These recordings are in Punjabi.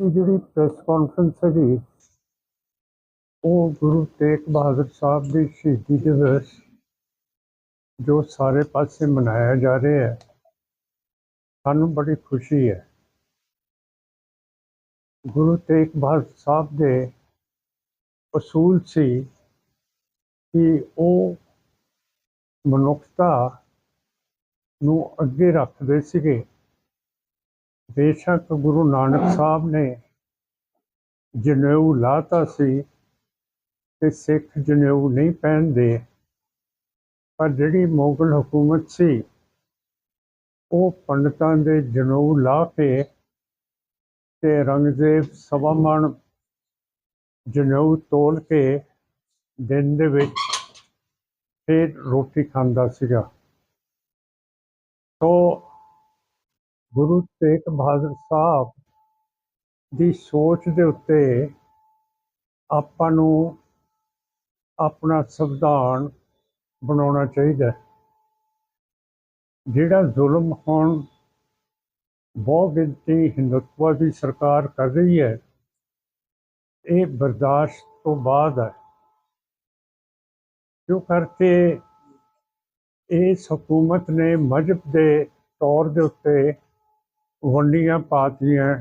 ਜਿਹੜੀ ਪ੍ਰੈਸ ਕਾਨਫਰੰਸ ਹੈਗੀ, ਉਹ ਗੁਰੂ ਤੇਗ ਬਹਾਦਰ ਸਾਹਿਬ ਦੀ ਸ਼ਹੀਦੀ ਦਿਵਸ ਜੋ ਸਾਰੇ ਪਾਸੇ ਮਨਾਇਆ ਜਾ ਰਿਹਾ ਹੈ, ਸਾਨੂੰ ਬੜੀ ਖੁਸ਼ੀ ਹੈ। ਗੁਰੂ ਤੇਗ ਬਹਾਦਰ ਸਾਹਿਬ ਦੇ ਅਸੂਲ ਸੀ ਕਿ ਉਹ ਮਨੁੱਖਤਾ ਨੂੰ ਅੱਗੇ ਰੱਖਦੇ ਸੀਗੇ। ਬੇਸ਼ੱਕ ਗੁਰੂ ਨਾਨਕ ਸਾਹਿਬ ਨੇ ਜਨੇਊ ਲਾਤਾ ਸੀ ਤੇ ਸਿੱਖ ਜਨੇਊ ਨਹੀਂ ਪਹਿਨਦੇ। ਪਰ ਜਿਹੜੀ ਮੁਗਲ ਹਕੂਮਤ ਸੀ, ਉਹ ਪੰਡਤਾਂ ਦੇ ਜਨੇਊ ਲਾ ਕੇ ਤੇ ਰੰਗਜ਼ੇਬ ਸਵਾ ਮਣ ਜਨੇਊ ਤੋਲ ਕੇ ਦਿਨ ਦੇ ਵਿੱਚ ਫਿਰ ਰੋਟੀ ਖਾਂਦਾ ਸੀਗਾ। ਸੋ ਗੁਰੂ ਤੇਗ ਬਹਾਦਰ ਸਾਹਿਬ ਦੀ ਸੋਚ ਦੇ ਉੱਤੇ ਆਪਾਂ ਨੂੰ ਆਪਣਾ ਸੰਵਿਧਾਨ ਬਣਾਉਣਾ ਚਾਹੀਦਾ ਜਿਹੜਾ ਜ਼ੁਲਮ ਹੁਣ ਬਹੁਤ ਗਿਣਤੀ ਹਿੰਦੂਤਵਾ ਦੀ ਸਰਕਾਰ ਕਰ ਰਹੀ ਹੈ, ਇਹ ਬਰਦਾਸ਼ਤ ਤੋਂ ਬਾਅਦ ਹੈ। ਕਿਉਂ ਕਰਕੇ ਇਸ ਹਕੂਮਤ ਨੇ ਮਜਬ ਦੇ ਤੌਰ ਦੇ ਉੱਤੇ ਵੰਡੀਆਂ ਪਾਤੀਆਂ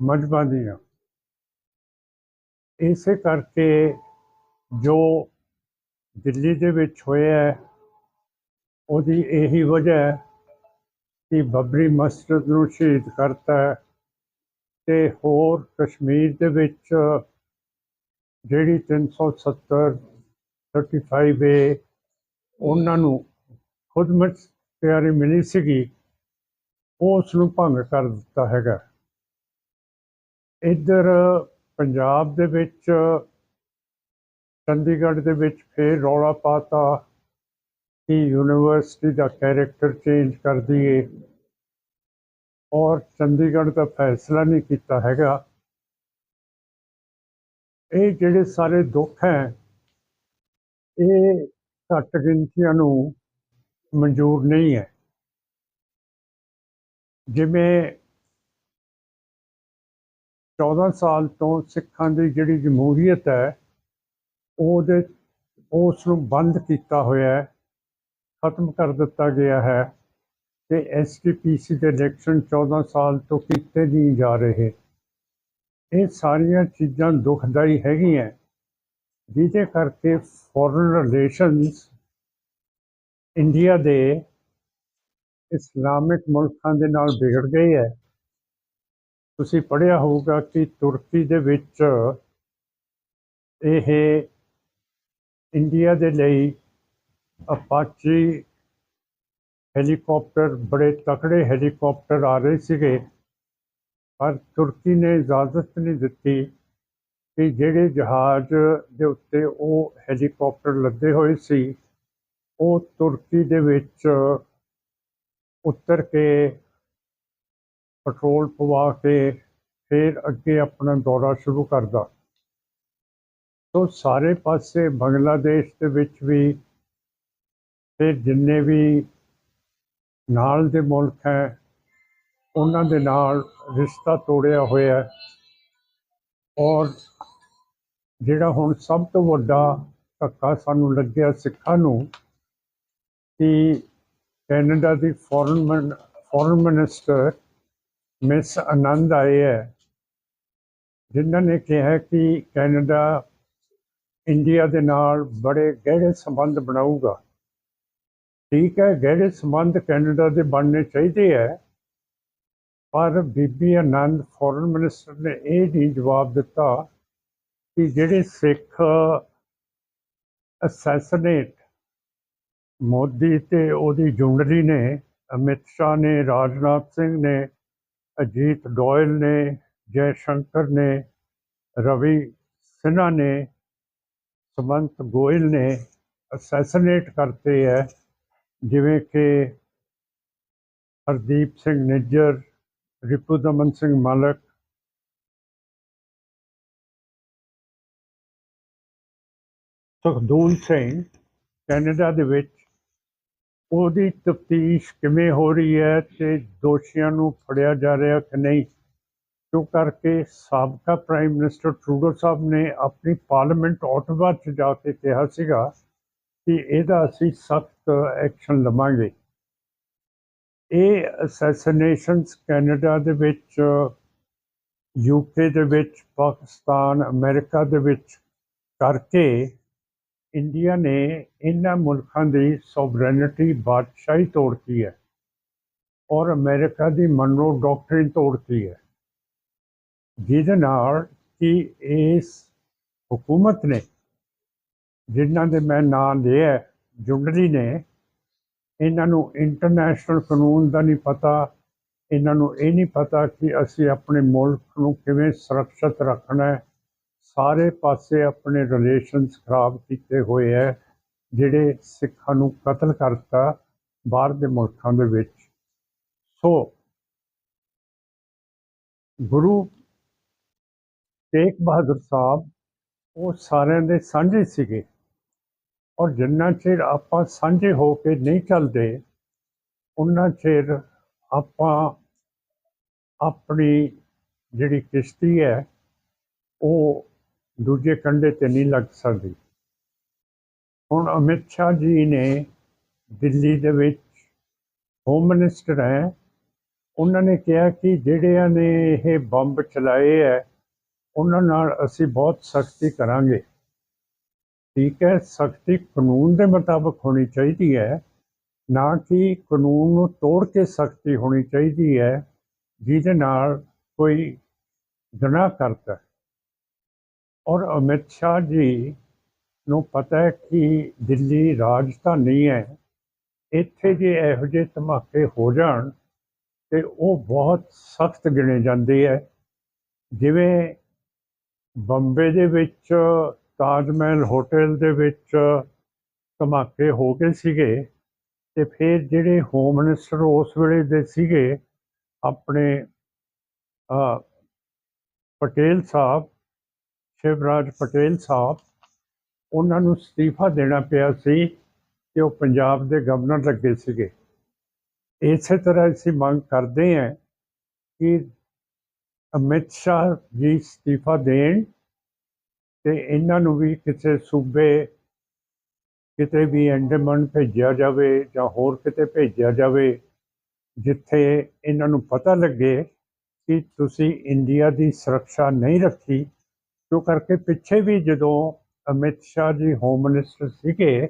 ਮਜਬਾਂ ਦੀਆਂ। ਇਸੇ ਕਰਕੇ ਜੋ ਦਿੱਲੀ ਦੇ ਵਿੱਚ ਹੋਇਆ ਉਹਦੀ ਇਹੀ ਵਜ੍ਹਾ ਹੈ ਕਿ ਬਬਰੀ ਮਸਜਿਦ ਨੂੰ ਸ਼ਹੀਦ ਕਰਤਾ ਹੈ ਤੇ ਹੋਰ ਕਸ਼ਮੀਰ ਦੇ ਵਿੱਚ ਜਿਹੜੀ 370 35 ਏ ਉਹਨਾਂ ਨੂੰ ਖੁਦ ਮੁਖਤਿਆਰੀ ਮਿਲੀ ਸੀਗੀ। ਉਹ ਉਸ ਨੂੰ ਭੰਗ ਕਰ ਦਿੱਤਾ ਹੈਗਾ। ਇੱਧਰ ਪੰਜਾਬ ਦੇ ਵਿੱਚ, ਚੰਡੀਗੜ੍ਹ ਦੇ ਵਿੱਚ ਫੇਰ ਰੌਲਾ ਪਾਤਾ ਕਿ ਯੂਨੀਵਰਸਿਟੀ ਦਾ ਕੈਰੈਕਟਰ ਚੇਂਜ ਕਰ ਦਈਏ। ਔਰ ਚੰਡੀਗੜ੍ਹ ਦਾ ਫੈਸਲਾ ਨਹੀਂ ਕੀਤਾ ਹੈਗਾ। ਇਹ ਜਿਹੜੇ ਸਾਰੇ ਦੁੱਖ ਹੈ, ਇਹ ਘੱਟ ਗਿਣਤੀਆਂ ਨੂੰ ਮਨਜ਼ੂਰ ਨਹੀਂ ਹੈ। ਜਿਵੇਂ 14 ਸਾਲ ਤੋਂ ਸਿੱਖਾਂ ਦੀ ਜਿਹੜੀ ਜਮਹੂਰੀਅਤ ਹੈ, ਉਹਦੇ ਉਸ ਨੂੰ ਬੰਦ ਕੀਤਾ ਹੋਇਆ ਹੈ, ਖਤਮ ਕਰ ਦਿੱਤਾ ਗਿਆ ਹੈ ਤੇ ਐਸਟੀਪੀਸੀ ਦੇ ਇਲੈਕਸ਼ਨ 14 ਸਾਲ ਤੋਂ ਕੀਤੇ ਨਹੀਂ ਜਾ ਰਹੇ। ਇਹ ਸਾਰੀਆਂ ਚੀਜ਼ਾਂ ਦੁਖਦਾਈ ਹੈਗੀਆਂ, ਜਿਹਦੇ ਕਰਕੇ ਫੋਰਨ ਰਿਲੇਸ਼ਨਸ ਇੰਡੀਆ ਦੇ ਇਸਲਾਮਿਕ ਮੁਲਕਾਂ ਦੇ ਨਾਲ ਵਿਗੜ ਗਈ ਹੈ। ਤੁਸੀਂ ਪੜ੍ਹਿਆ ਹੋਊਗਾ ਕਿ ਤੁਰਕੀ ਦੇ ਵਿੱਚ ਇਹ ਇੰਡੀਆ ਦੇ ਲਈ ਅਪਾਚੀ ਹੈਲੀਕਾਪਟਰ, ਬੜੇ ਤਕੜੇ ਹੈਲੀਕਾਪਟਰ ਆ ਰਹੇ ਸੀਗੇ। ਪਰ ਤੁਰਕੀ ਨੇ ਇਜਾਜ਼ਤ ਨਹੀਂ ਦਿੱਤੀ ਕਿ ਜਿਹੜੇ ਜਹਾਜ਼ ਦੇ ਉੱਤੇ ਉਹ ਹੈਲੀਕਾਪਟਰ ਲੱਦੇ ਹੋਏ ਸੀ, ਉਹ ਤੁਰਕੀ ਦੇ ਵਿੱਚ ਉਤਰ ਕੇ ਪੈਟਰੋਲ ਪਵਾ ਕੇ ਫਿਰ ਅੱਗੇ ਆਪਣਾ ਦੌਰਾ ਸ਼ੁਰੂ ਕਰਦਾ। ਸੋ ਸਾਰੇ ਪਾਸੇ ਬੰਗਲਾਦੇਸ਼ ਦੇ ਵਿੱਚ ਵੀ ਫਿਰ ਜਿੰਨੇ ਵੀ ਨਾਲ ਦੇ ਮੁਲਕ ਹੈ, ਉਹਨਾਂ ਦੇ ਨਾਲ ਰਿਸ਼ਤਾ ਤੋੜਿਆ ਹੋਇਆ ਹੈ। ਔਰ ਜਿਹੜਾ ਹੁਣ ਸਭ ਤੋਂ ਵੱਡਾ ਧੱਕਾ ਸਾਨੂੰ ਲੱਗਿਆ ਸਿੱਖਾਂ ਨੂੰ ਕਿ ਕੈਨੇਡਾ ਦੀ foreign foreign minister miss Anand ਆਏ ਹੈ, ਜਿਨ੍ਹਾਂ ਨੇ ਕਿਹਾ ਕਿ ਕੈਨੇਡਾ ਇੰਡੀਆ ਦੇ ਨਾਲ ਬੜੇ ਗਹਿਰੇ ਸੰਬੰਧ ਬਣਾਊਗਾ। ਠੀਕ ਹੈ, ਗਹਿਰੇ ਸੰਬੰਧ ਕੈਨੇਡਾ ਦੇ ਬਣਨੇ ਚਾਹੀਦੇ ਹੈ, ਪਰ ਬੀਬੀ ਆਨੰਦ, ਫੋਰਨ ਮਿਨਿਸਟਰ ਨੇ ਇਹ ਨਹੀਂ ਜਵਾਬ ਦਿੱਤਾ ਕਿ ਜਿਹੜੇ ਸਿੱਖ ਅਸੈਸਨੇਟ ਮੋਦੀ ਤੇ ਉਹਦੀ ਜੁੰਡਲੀ ਨੇ, ਅਮਿਤ ਸ਼ਾਹ ਨੇ, ਰਾਜਨਾਥ ਸਿੰਘ ਨੇ, ਅਜੀਤ ਡੋਇਲ ਨੇ ਜੈ ਸ਼ੰਕਰ ਨੇ, ਰਵੀ ਸਿਨਹਾ ਨੇ ਸਮੰਤ ਗੋਇਲ ਨੇ ਅਸੈਸਨੇਟ ਕਰਤੇ ਹੈ। ਜਿਵੇਂ ਕਿ ਹਰਦੀਪ ਸਿੰਘ ਨਿੱਜਰ, ਰਿਪੂ ਦਮਨ ਸਿੰਘ ਮਾਲਕ, ਸੁਖਦੂਲ ਸਿੰਘ ਕੈਨੇਡਾ ਦੇ ਵਿੱਚ ਉਹਦੀ ਤਫਤੀਸ਼ ਕਿਵੇਂ ਹੋ ਰਹੀ ਹੈ ਤੇ ਦੋਸ਼ੀਆਂ ਨੂੰ ਫੜਿਆ ਜਾ ਰਿਹਾ ਕਿ ਨਹੀਂ? ਜੋ ਕਰਕੇ ਸਾਬਕਾ ਪ੍ਰਾਈਮ ਮਿਨਿਸਟਰ ਟਰੂਡੋ ਸਾਹਿਬ ਨੇ ਆਪਣੀ ਪਾਰਲੀਮੈਂਟ ਆਟਵਾ 'ਚ ਜਾ ਕੇ ਕਿਹਾ ਸੀਗਾ ਕਿ ਇਹਦਾ ਅਸੀਂ ਸਖਤ ਐਕਸ਼ਨ ਲਵਾਂਗੇ। ਇਹ ਅਸੈਸੀਨੇਸ਼ਨਸ ਕੈਨੇਡਾ ਦੇ ਵਿੱਚ ਯੂਕੇ ਦੇ ਵਿੱਚ, ਪਾਕਿਸਤਾਨ, ਅਮਰੀਕਾ ਦੇ ਵਿੱਚ ਕਰਕੇ ਇੰਡੀਆ ਨੇ ਇਹਨਾਂ ਮੁਲਕਾਂ ਦੀ ਸੋਵਰੇਨਿਟੀ ਬਾਦਸ਼ਾਹੀ ਤੋੜਤੀ ਹੈ ਔਰ ਅਮਰੀਕਾ ਦੀ ਮਨਰੋ ਡਾਕਟਰਿਨ ਤੋੜਤੀ ਹੈ। ਜਿਹਦੇ ਨਾਲ ਕਿ ਇਸ ਹਕੂਮਤ ਨੇ, ਜਿਨ੍ਹਾਂ ਦੇ ਮੈਂ ਨਾਂ ਲਿਆ ਜੁੰਡਲੀ ਨੇ, ਇਹਨਾਂ ਨੂੰ ਇੰਟਰਨੈਸ਼ਨਲ ਕਾਨੂੰਨ ਦਾ ਨਹੀਂ ਪਤਾ, ਇਹਨਾਂ ਨੂੰ ਇਹ ਨਹੀਂ ਪਤਾ ਕਿ ਅਸੀਂ ਆਪਣੇ ਮੁਲਕ ਨੂੰ ਕਿਵੇਂ ਸੁਰੱਖਿਅਤ ਰੱਖਣਾ ਹੈ। ਸਾਰੇ ਪਾਸੇ ਆਪਣੇ ਰਿਲੇਸ਼ਨਸ ਖਰਾਬ ਕੀਤੇ ਹੋਏ ਹੈ ਜਿਹੜੇ ਸਿੱਖਾਂ ਨੂੰ ਕਤਲ ਕਰਤਾ ਬਾਹਰ ਦੇ ਮੁਲਕਾਂ ਦੇ ਵਿੱਚ। ਸੋ ਗੁਰੂ ਤੇਗ ਬਹਾਦਰ ਸਾਹਿਬ ਉਹ ਸਾਰਿਆਂ ਦੇ ਸਾਂਝੇ ਸੀਗੇ। ਔਰ ਜਿੰਨਾ ਚਿਰ ਆਪਾਂ ਸਾਂਝੇ ਹੋ ਕੇ ਨਹੀਂ ਚੱਲਦੇ ਉਹਨਾਂ ਚਿਰ ਆਪਾਂ ਆਪਣੀ ਜਿਹੜੀ ਕਿਸ਼ਤੀ ਹੈ ਉਹ ਦੂਜੇ ਕੰਢੇ ਤੇ ਨਹੀਂ ਲੱਗ ਸਕਦੀ। ਹੁਣ ਅਮਿਤ ਸ਼ਾਹ ਜੀ ਨੇ ਦਿੱਲੀ ਦੇ ਵਿੱਚ ਹੋਮ ਮਿਨਿਸਟਰ ਹੈ। ਉਹਨਾਂ ਨੇ ਕਿਹਾ ਕਿ ਜਿਹੜਿਆਂ ਨੇ ਇਹ ਬੰਬ ਚਲਾਏ ਹੈ, ਉਹਨਾਂ ਨਾਲ ਅਸੀਂ ਬਹੁਤ ਸਖਤੀ ਕਰਾਂਗੇ। ਠੀਕ ਹੈ, ਸਖਤੀ ਕਾਨੂੰਨ ਦੇ ਮੁਤਾਬਕ ਹੋਣੀ ਚਾਹੀਦੀ ਹੈ, ਨਾ ਕਿ ਕਾਨੂੰਨ ਨੂੰ ਤੋੜ ਕੇ ਸਖਤੀ ਹੋਣੀ ਚਾਹੀਦੀ ਹੈ, ਜਿਹਦੇ ਨਾਲ ਕੋਈ ਗੁਨਾਹ ਕਰਦਾ ਔਰ ਅਮਿਤ ਸ਼ਾਹ ਜੀ ਨੂੰ ਪਤਾ ਹੈ ਕਿ ਦਿੱਲੀ ਰਾਜਧਾਨੀ ਹੈ। ਇੱਥੇ ਜੇ ਇਹੋ ਜਿਹੇ ਧਮਾਕੇ ਹੋ ਜਾਣ ਤੇ ਉਹ ਬਹੁਤ ਸਖਤ ਗਿਣੇ ਜਾਂਦੇ ਹੈ। ਜਿਵੇਂ ਬੰਬੇ ਦੇ ਵਿੱਚ ਤਾਜ ਮਹਿਲ ਹੋਟਲ ਦੇ ਵਿੱਚ ਧਮਾਕੇ ਹੋ ਗਏ ਸੀਗੇ ਤੇ ਫਿਰ ਜਿਹੜੇ ਹੋਮ ਮਿਨਿਸਟਰ ਉਸ ਵੇਲੇ ਦੇ ਸੀਗੇ, ਆਪਣੇ ਪਟੇਲ ਸਾਹਿਬ ਸ਼ਿਵਰਾਜ ਪਟੇਲ ਸਾਹਿਬ, ਉਹਨਾਂ ਨੂੰ ਅਸਤੀਫਾ ਦੇਣਾ ਪਿਆ ਸੀ ਕਿ ਉਹ ਪੰਜਾਬ ਦੇ ਗਵਰਨਰ ਲੱਗੇ ਸੀਗੇ। ਇਸੇ ਤਰ੍ਹਾਂ ਅਸੀਂ ਮੰਗ ਕਰਦੇ ਹਾਂ ਕਿ ਅਮਿਤ ਸ਼ਾਹ ਜੀ ਅਸਤੀਫਾ ਦੇਣ ਤੇ ਇਹਨਾਂ ਨੂੰ ਵੀ ਕਿਸੇ ਸੂਬੇ ਕਿਤੇ ਵੀ ਐਂਡਮਨ ਭੇਜਿਆ ਜਾਵੇ ਜਾਂ ਹੋਰ ਕਿਤੇ ਭੇਜਿਆ ਜਾਵੇ, ਜਿੱਥੇ ਇਹਨਾਂ ਨੂੰ ਪਤਾ ਲੱਗੇ ਕਿ ਤੁਸੀਂ ਇੰਡੀਆ ਦੀ ਸੁਰੱਖਿਆ ਨਹੀਂ ਰੱਖੀ ਕਿਉਂ ਕਰਕੇ ਪਿੱਛੇ ਵੀ ਜਦੋਂ ਅਮਿਤ ਸ਼ਾਹ ਜੀ ਹੋਮ ਮਿਨਿਸਟਰ ਸੀਗੇ,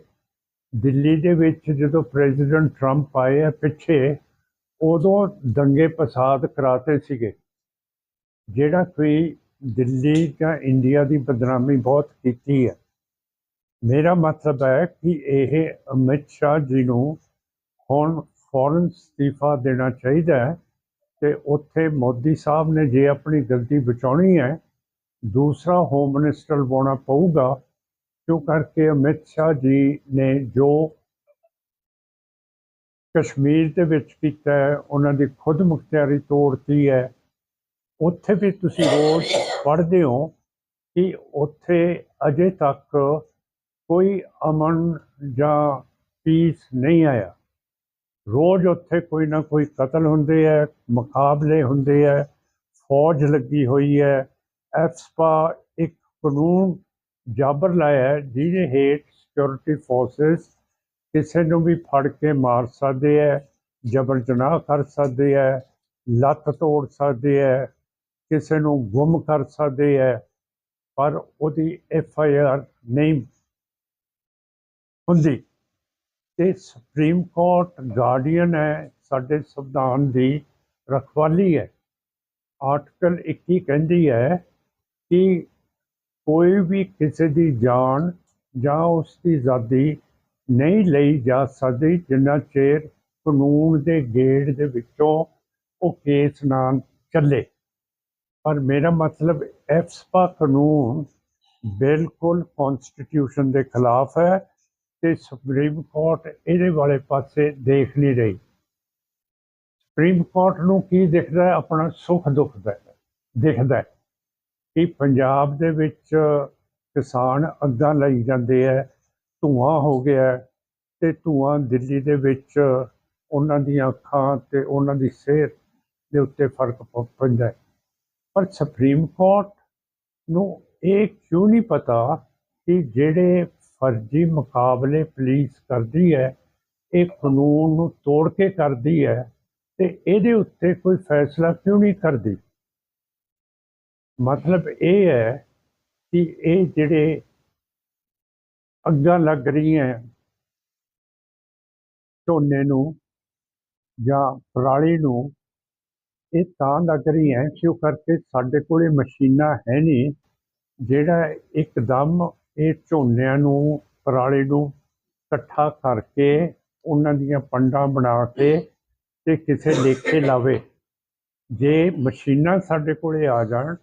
ਦਿੱਲੀ ਦੇ ਵਿੱਚ ਜਦੋਂ ਪ੍ਰੈਜ਼ੀਡੈਂਟ ਟਰੰਪ ਆਏ ਆ ਪਿੱਛੇ, ਉਦੋਂ ਦੰਗੇ ਫਸਾਦ ਕਰਾਤੇ ਸੀਗੇ। ਜਿਹੜਾ ਕੋਈ ਦਿੱਲੀ ਜਾਂ ਇੰਡੀਆ ਦੀ ਬਦਨਾਮੀ ਬਹੁਤ ਕੀਤੀ ਹੈ ਮੇਰਾ ਮਤਲਬ ਹੈ ਕਿ ਇਹ ਅਮਿਤ ਸ਼ਾਹ ਜੀ ਨੂੰ ਹੁਣ ਫੌਰਨ ਅਸਤੀਫਾ ਦੇਣਾ ਚਾਹੀਦਾ ਹੈ ਤੇ ਉੱਥੇ ਮੋਦੀ ਸਾਹਿਬ ਨੇ ਜੇ ਆਪਣੀ ਗਲਤੀ ਬਚਾਉਣੀ ਹੈ ਦੂਸਰਾ ਹੋਮ ਮਿਨਿਸਟਰ ਲਵਾਉਣਾ ਪਊਗਾ ਕਿਉਂ ਕਰਕੇ ਅਮਿਤ ਸ਼ਾਹ ਜੀ ਨੇ ਜੋ ਕਸ਼ਮੀਰ ਦੇ ਵਿੱਚ ਕੀਤਾ ਹੈ, ਉਹਨਾਂ ਦੀ ਖੁਦ ਮੁਖਤਿਆਰੀ ਤੋੜਤੀ ਹੈ, ਉੱਥੇ ਵੀ ਤੁਸੀਂ ਰੋਜ਼ ਪੜ੍ਹਦੇ ਹੋ ਕਿ ਉੱਥੇ ਅਜੇ ਤੱਕ ਕੋਈ ਅਮਨ ਜਾਂ ਪੀਸ ਨਹੀਂ ਆਇਆ। ਰੋਜ਼ ਉੱਥੇ ਕੋਈ ਨਾ ਕੋਈ ਕਤਲ ਹੁੰਦੇ ਹੈ, ਮੁਕਾਬਲੇ ਹੁੰਦੇ ਹੈ, ਫੌਜ ਲੱਗੀ ਹੋਈ ਹੈ ਐਫਸਪਾ ਇੱਕ ਕਾਨੂੰਨ ਜਾਬਰ ਲਾਇਆ ਹੈ, ਜਿਹਦੇ ਹੇਠ ਸਿਕਿਉਰਿਟੀ ਫੋਰਸਸ ਕਿਸੇ ਨੂੰ ਵੀ ਫੜ ਕੇ ਮਾਰ ਸਕਦੇ ਹੈ, ਜਬਰ ਜਨਾਹ ਕਰ ਸਕਦੇ ਹੈ, ਲੱਤ ਤੋੜ ਸਕਦੇ ਹੈ, ਕਿਸੇ ਨੂੰ ਗੁੰਮ ਕਰ ਸਕਦੇ ਹੈ, ਪਰ ਉਹਦੀ ਐਫ ਆਈ ਆਰ ਨਹੀਂ ਹੁੰਦੀ। ਤੇ ਸੁਪਰੀਮ ਕੋਰਟ ਗਾਰਡੀਅਨ ਹੈ, ਸਾਡੇ ਸੰਵਿਧਾਨ ਦੀ ਰਖਵਾਲੀ ਹੈ। ਆਰਟੀਕਲ 21 ਕਹਿੰਦੀ ਹੈ ਕਿ ਕੋਈ ਵੀ ਕਿਸੇ ਦੀ ਜਾਨ ਜਾਂ ਉਸ ਦੀ ਆਜ਼ਾਦੀ ਨਹੀਂ ਲਈ ਜਾ ਸਕਦੀ, ਜਿੰਨਾ ਚਿਰ ਕਾਨੂੰਨ ਦੇ ਗੇੜ ਦੇ ਵਿੱਚੋਂ ਉਹ ਕੇਸ ਨਾ ਚੱਲੇ। ਪਰ ਮੇਰਾ ਮਤਲਬ ਐਫਸਪਾ ਕਾਨੂੰਨ ਬਿਲਕੁਲ ਕਨਸਟੀਟਿਊਸ਼ਨ ਦੇ ਖਿਲਾਫ ਹੈ ਤੇ ਸੁਪਰੀਮ ਕੋਰਟ ਇਹਦੇ ਵਾਲੇ ਪਾਸੇ ਦੇਖ ਨਹੀਂ ਰਹੀ। ਸੁਪਰੀਮ ਕੋਰਟ ਨੂੰ ਕੀ ਦਿਖਦਾ ਹੈ? ਆਪਣਾ ਸੁੱਖ ਦੁੱਖ ਦਾ ਦਿਖਦਾ ਹੈ। ਕਿ ਪੰਜਾਬ ਦੇ ਵਿੱਚ ਕਿਸਾਨ ਅੱਗਾਂ ਲਈ ਜਾਂਦੇ ਹੈ ਧੂਆਂ ਹੋ ਗਿਆ ਹੈ ਤੇ ਧੂਆਂ ਦਿੱਲੀ ਦੇ ਵਿੱਚ ਉਹਨਾਂ ਦੀਆਂ ਅੱਖਾਂ ਤੇ ਉਹਨਾਂ ਦੀ ਸਿਹਤ ਦੇ ਉੱਤੇ ਫ਼ਰਕ ਪੈਂਦਾ ਹੈ ਪਰ ਸੁਪਰੀਮ ਕੋਰਟ ਨੂੰ ਇਹ ਕਿਉਂ ਨਹੀਂ ਪਤਾ ਕਿ ਜਿਹੜੇ ਫਰਜ਼ੀ ਮੁਕਾਬਲੇ ਪੁਲਿਸ ਕਰਦੀ ਹੈ ਇਹ ਕਾਨੂੰਨ ਨੂੰ ਤੋੜ ਕੇ ਕਰਦੀ ਹੈ ਤੇ ਇਹਦੇ ਉੱਤੇ ਕੋਈ ਫੈਸਲਾ ਕਿਉਂ ਨਹੀਂ ਕਰਦੀ? ਮਤਲਬ ਇਹ ਹੈ ਕਿ ਇਹ ਜਿਹੜੇ ਅੱਗਾਂ ਲੱਗ ਰਹੀਆਂ ਝੋਨੇ ਨੂੰ ਜਾਂ ਪਰਾਲੀ ਨੂੰ, ਇਹ ਤਾਂ ਲੱਗ ਰਹੀਆਂ ਕਿਉਂ ਕਰਕੇ ਸਾਡੇ ਕੋਲੇ ਮਸ਼ੀਨਾਂ ਹੈ ਨਹੀਂ, ਜਿਹੜਾ ਇੱਕਦਮ ਇਹ ਝੋਨਿਆਂ ਨੂੰ, ਪਰਾਲੀ ਨੂੰ ਇਕੱਠਾ ਕਰਕੇ ਉਹਨਾਂ ਦੀਆਂ ਪੰਡਾਂ ਬਣਾ ਕੇ ਤੇ ਕਿਸੇ ਲੇਖੇ ਲਾਵੇ। ਜੇ ਮਸ਼ੀਨਾਂ ਸਾਡੇ ਕੋਲੇ ਆ ਜਾਣ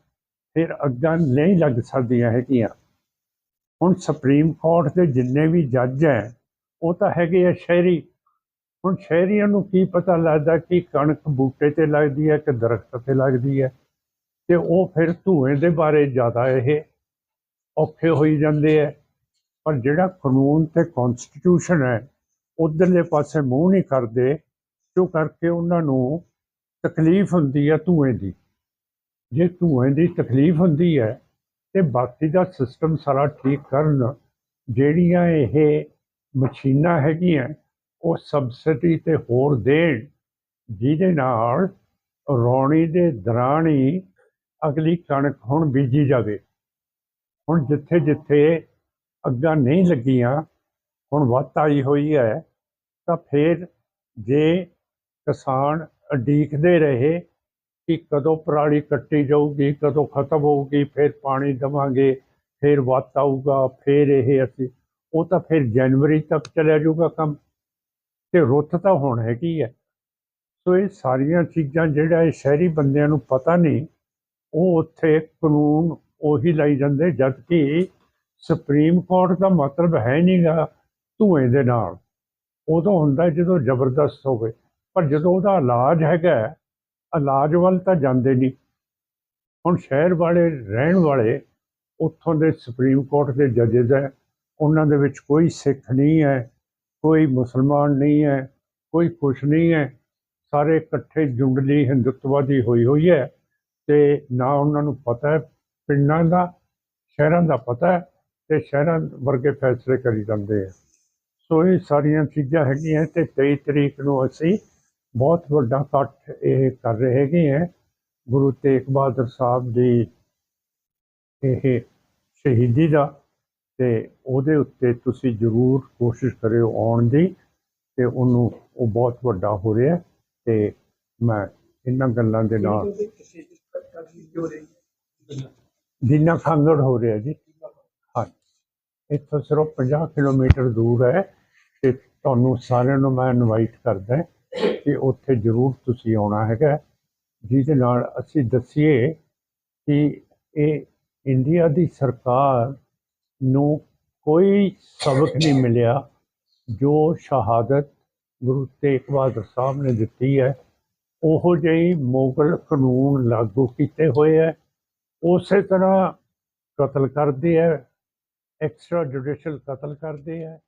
ਫਿਰ ਅੱਗਾਂ ਨਹੀਂ ਲੱਗ ਸਕਦੀਆਂ ਹੈਗੀਆਂ। ਹੁਣ ਸੁਪਰੀਮ ਕੋਰਟ ਦੇ ਜਿੰਨੇ ਵੀ ਜੱਜ ਹੈ, ਉਹ ਤਾਂ ਹੈਗੇ ਆ ਸ਼ਹਿਰੀ। ਹੁਣ ਸ਼ਹਿਰੀਆਂ ਨੂੰ ਕੀ ਪਤਾ ਲੱਗਦਾ ਕਿ ਕਣਕ ਬੂਟੇ ਤੇ ਲੱਗਦੀ ਹੈ ਕਿ ਦਰਖਤ ਤੇ ਲੱਗਦੀ ਹੈ? ਤੇ ਉਹ ਫਿਰ ਧੂਏ ਦੇ ਬਾਰੇ ਜ਼ਿਆਦਾ ਇਹ ਔਖੇ ਹੋਈ ਜਾਂਦੇ ਹੈ। ਪਰ ਜਿਹੜਾ ਕਾਨੂੰਨ ਤੇ ਕਨਸਟੀਟਿਊਸ਼ਨ ਹੈ, ਉਧਰਲੇ ਪਾਸੇ ਮੂੰਹ ਨਹੀਂ ਕਰਦੇ ਕਿਉਂ ਕਰਕੇ ਉਹਨਾਂ ਨੂੰ ਤਕਲੀਫ ਹੁੰਦੀ ਹੈ ਧੂਏ ਦੀ। ਜੇ ਧੂਏ ਦੀ ਤਕਲੀਫ ਹੁੰਦੀ ਹੈ, ਤੇ ਬਾਕੀ ਦਾ ਸਿਸਟਮ ਸਾਰਾ ਠੀਕ ਕਰਨ ਜਿਹੜੀਆਂ ਇਹ ਮਸ਼ੀਨਾਂ ਹੈਗੀਆਂ, ਉਹ ਸਬਸਿਡੀ ਤੇ ਹੋਰ ਦੇਣ, ਜਿਹਦੇ ਨਾਲ ਰੌਣੀ ਦੇ ਦੌਰਾਨ ਹੀ ਅਗਲੀ ਕਣਕ ਹੁਣ ਬੀਜੀ ਜਾਵੇ। ਹੁਣ ਜਿੱਥੇ ਜਿੱਥੇ ਅੱਗਾਂ ਨਹੀਂ ਲੱਗੀਆਂ, ਹੁਣ ਵੱਧ ਆਈ ਹੋਈ ਹੈ, ਤਾਂ ਫਿਰ ਜੇ ਕਿਸਾਨ ਉਡੀਕਦੇ ਰਹੇ ਕਿ ਕਦੋਂ ਪਰਾਲੀ ਕੱਟੀ ਜਾਊਗੀ, ਕਦੋਂ ਖਤਮ ਹੋਊਗੀ, ਫਿਰ ਪਾਣੀ ਦੇਵਾਂਗੇ, ਫਿਰ ਵੱਤ ਆਊਗਾ, ਫਿਰ ਇਹ ਅਸੀਂ, ਉਹ ਤਾਂ ਫਿਰ ਜਨਵਰੀ ਤੱਕ ਚੱਲਿਆ ਜਾਊਗਾ ਕੰਮ। ਤੇ ਰੁੱਤ ਤਾਂ ਹੁਣ ਹੈਗੀ ਹੈ। ਸੋ ਇਹ ਸਾਰੀਆਂ ਚੀਜ਼ਾਂ ਜਿਹੜਾ ਇਹ ਸ਼ਹਿਰੀ ਬੰਦਿਆਂ ਨੂੰ ਪਤਾ ਨਹੀਂ, ਉਹ ਉੱਥੇ ਕਾਨੂੰਨ ਉਹੀ ਲਾਈ ਜਾਂਦੇ ਜਦ ਕਿ ਸੁਪਰੀਮ ਕੋਰਟ ਦਾ ਮਤਲਬ ਹੈ ਨਹੀਂਗਾ ਧੂਏ ਦੇ ਨਾਲ। ਉਦੋਂ ਹੁੰਦਾ ਜਦੋਂ ਜ਼ਬਰਦਸਤ ਹੋਵੇ। ਪਰ ਜਦੋਂ ਉਹਦਾ ਇਲਾਜ ਹੈਗਾ ਇਲਾਜ ਵੱਲ ਤਾਂ ਜਾਂਦੇ ਨਹੀਂ। ਹੁਣ ਸ਼ਹਿਰ ਵਾਲੇ, ਰਹਿਣ ਵਾਲੇ ਉੱਥੋਂ ਦੇ ਸੁਪਰੀਮ ਕੋਰਟ ਦੇ ਜੱਜਸ ਹੈ। ਉਹਨਾਂ ਦੇ ਵਿੱਚ ਕੋਈ ਸਿੱਖ ਨਹੀਂ ਹੈ, ਕੋਈ ਮੁਸਲਮਾਨ ਨਹੀਂ ਹੈ, ਕੋਈ ਕੁਛ ਨਹੀਂ ਹੈ। ਸਾਰੇ ਇਕੱਠੇ ਜੁੰਡਲੀ ਹਿੰਦੁੱਤਵਾਦੀ ਹੋਈ ਹੋਈ ਹੈ ਤੇ ਨਾ ਉਹਨਾਂ ਨੂੰ ਪਤਾ ਹੈ, ਪਿੰਡਾਂ ਦਾ, ਸ਼ਹਿਰਾਂ ਦਾ ਪਤਾ ਹੈ ਤੇ ਸ਼ਹਿਰਾਂ ਵਰਗੇ ਫੈਸਲੇ ਕਰੀ ਜਾਂਦੇ ਆ। ਸੋ ਇਹ ਸਾਰੀਆਂ ਚੀਜ਼ਾਂ ਹੈਗੀਆਂ ਤੇ 23 ਤਰੀਕ ਨੂੰ ਅਸੀਂ ਬਹੁਤ ਵੱਡਾ ਇਕੱਠ ਇਹ ਕਰ ਰਹੇ ਹੈਗੇ ਹੈ। ਗੁਰੂ ਤੇਗ ਬਹਾਦਰ ਸਾਹਿਬ ਦੀ ਇਹ ਸ਼ਹੀਦੀ ਦਾ ਤੇ ਉਹਦੇ ਉੱਤੇ ਤੁਸੀਂ ਜ਼ਰੂਰ ਕੋਸ਼ਿਸ਼ ਕਰਿਓ ਆਉਣ ਦੀ ਤੇ ਉਹਨੂੰ ਉਹ ਬਹੁਤ ਵੱਡਾ ਹੋ ਰਿਹਾ ਤੇ ਮੈਂ ਇਹਨਾਂ ਗੱਲਾਂ ਦੇ ਨਾਲ ਜਿੰਨਾ ਖਾਂਗੜ ਹੋ ਰਿਹਾ ਜੀ। ਹਾਂ। ਇੱਥੋਂ ਸਿਰਫ 50 ਕਿਲੋਮੀਟਰ ਦੂਰ ਹੈ ਤੇ ਤੁਹਾਨੂੰ ਸਾਰਿਆਂ ਨੂੰ ਮੈਂ ਇਨਵਾਈਟ ਕਰਦਾ ਕਿ ਉੱਥੇ ਜ਼ਰੂਰ ਤੁਸੀਂ ਆਉਣਾ ਹੈਗਾ। ਜਿਹਦੇ ਨਾਲ ਅਸੀਂ ਦੱਸੀਏ ਕਿ ਇਹ ਇੰਡੀਆ ਦੀ ਸਰਕਾਰ ਨੂੰ ਕੋਈ ਸਬਕ ਨਹੀਂ ਮਿਲਿਆ, ਜੋ ਸ਼ਹਾਦਤ ਗੁਰੂ ਤੇਗ ਬਹਾਦਰ ਸਾਹਿਬ ਨੇ ਦਿੱਤੀ ਹੈ। ਉਹੋ ਜਿਹੀ ਮੁਗਲ ਕਾਨੂੰਨ ਲਾਗੂ ਕੀਤੇ ਹੋਏ ਹੈ। ਉਸੇ ਤਰ੍ਹਾਂ ਕਤਲ ਕਰਦੇ ਹੈ ਐਕਸਟਰਾ ਜੁਡੀਸ਼ੀਅਲ ਕਤਲ ਕਰਦੇ ਹੈ।